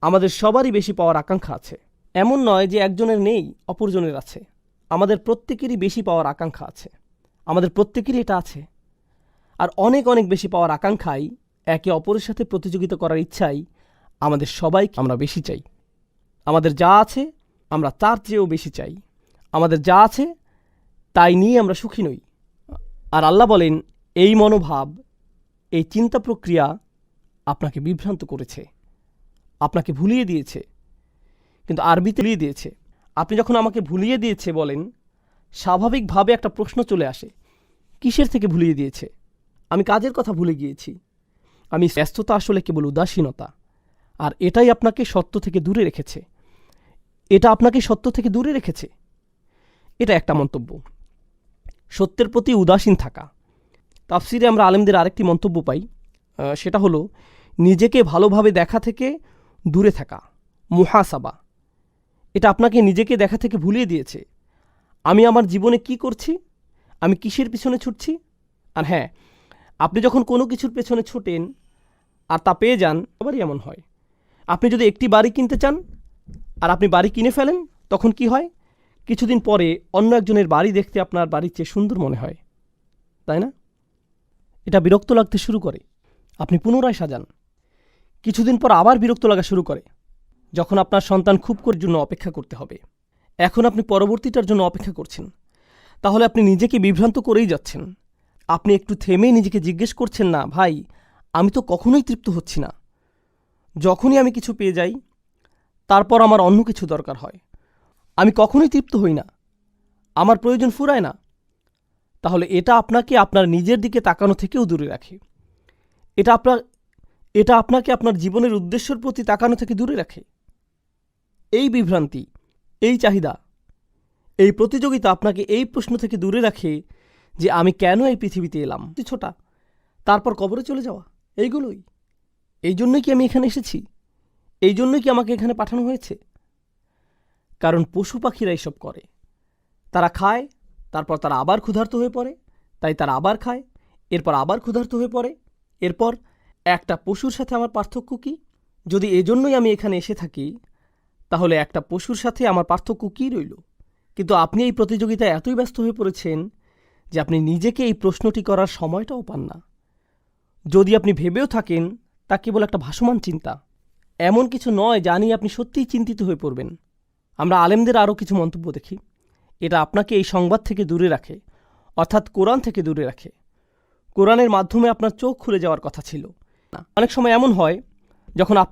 আমাদের সবারই বেশি পাওয়ার আকাঙ্ক্ষা আছে। এমন নয় যে একজনের নেই, অপরজনের আছে। আমাদের প্রত্যেকেরই বেশি পাওয়ার আকাঙ্ক্ষা আছে। আমাদের প্রত্যেকেরই এটা আছে। আর অনেক অনেক বেশি পাওয়ার আকাঙ্ক্ষাই একে অপরের সাথে প্রতিযোগিতা করার ইচ্ছাই আমাদের সবাই আমরা বেশি চাই। আমাদের যা আছে, আমরা তার চেয়েও বেশি চাই। আমাদের যা আছে, তাই নিয়ে আমরা সুখী নই। আর আল্লাহ বলেন, এই মনোভাব, এই চিন্তা প্রক্রিয়া আপনাকে বিভ্রান্ত করেছে। আপনাকে ভুলিয়ে দিয়েছে। কিন্তু আরবিতে ভুলিয়ে দিয়েছে। আপনি যখন আমাকে ভুলিয়ে দিয়েছে বলেন, স্বাভাবিকভাবে একটা প্রশ্ন চলে আসে। কিসের থেকে ভুলিয়ে দিয়েছে? আমি কাজের কথা ভুলে গিয়েছি। আমি ব্যস্ততা আসলে কেবল উদাসীনতা। আর এটাই আপনাকে সত্য থেকে দূরে রেখেছে। এটা আপনাকে সত্য থেকে দূরে রেখেছে। এটা একটা মন্তব্য। সত্যের প্রতি উদাসীন থাকা। তাফসিরে আমরা আলেমদের আরেকটি মন্তব্য পাই। সেটা হলো, নিজেকে ভালোভাবে দেখা থেকে দূরে থাকা, মুহাসাবা। এটা আপনাকে নিজেকে দেখা থেকে ভুলিয়ে দিয়েছে। আমি আমার জীবনে কি করছি? আমি কিসের পিছনে ছুটছি? আর হ্যাঁ আপনি যখন কোনো কিছুর পেছনে ছোটেন আর তা পেয়ে যান, সবারই এমন হয়। আপনি যদি একটি বাড়ি কিনতে চান আর আপনি বাড়ি কিনে ফেলেন, তখন কি হয়? কিছুদিন পরে অন্য একজনের বাড়ি দেখতে আপনার বাড়ির চেয়ে সুন্দর মনে হয়। তাই না? এটা বিরক্ত লাগতে শুরু করে। আপনি পুনরায় সাজান। কিছুদিন পর আবার বিরক্ত লাগা শুরু করে, যখন আপনার সন্তান খুব করে জন্য অপেক্ষা করতে হবে। এখন আপনি পরবর্তীটার জন্য অপেক্ষা করছেন। তাহলে আপনি নিজেকে বিভ্রান্ত করেই যাচ্ছেন। আপনি একটু থেমেই নিজেকে জিজ্ঞেস করছেন, না, ভাই, আমি তো কখনোই তৃপ্ত হচ্ছি না। যখনই আমি কিছু পেয়ে যাই, তারপর আমার অন্য কিছু দরকার হয়। আমি কখনোই তৃপ্ত হই না। আমার প্রয়োজন ফুরায় না। তাহলে এটা আপনাকে আপনার নিজের দিকে তাকানো থেকেও দূরে রাখে। এটা আপনার এটা আপনাকে আপনার জীবনের উদ্দেশ্যের প্রতি তাকানো থেকে দূরে রাখে। এই বিভ্রান্তি, এই চাহিদা, এই প্রতিযোগিতা আপনাকে এই প্রশ্ন থেকে দূরে রাখে যে আমি কেন এই পৃথিবীতে এলাম? ছোটা, তারপর কবরে চলে যাওয়া, এইগুলোই। এই জন্যই কি আমি এখানে এসেছি? এই জন্যই কি আমাকে এখানে পাঠানো হয়েছে? কারণ পশু পাখিরা এসব করে। তারা খায়, তারপর তারা আবার ক্ষুধার্ত হয়ে পড়ে, তাই তারা আবার খায়, এরপর আবার ক্ষুধার্ত হয়ে পড়ে, এরপর একটা পশুর সাথে আমার পার্থক্য কি? যদি এজন্যই আমি এখানে এসে থাকি, তাহলে একটা পশুর সাথে আমার পার্থক্য কী রইল? কিন্তু আপনি এই প্রতিযোগিতায় এতই ব্যস্ত হয়ে পড়েছেন যে আপনি নিজেকে এই প্রশ্নটি করার সময়টাও পান না। যদি আপনি ভেবেও থাকেন, তা কেবল একটা ভাসমান চিন্তা। এমন কিছু নয় জানি আপনি সত্যিই চিন্তিত হয়ে পড়বেন। আমরা আলেমদের আরও কিছু মন্তব্য দেখি। এটা আপনাকে এই সংবাদ থেকে দূরে রাখে, অর্থাৎ কোরআন থেকে দূরে রাখে। কোরআনের মাধ্যমে আপনার চোখ খুলে যাওয়ার কথা ছিল। অনেক সময় এমন হয় যখন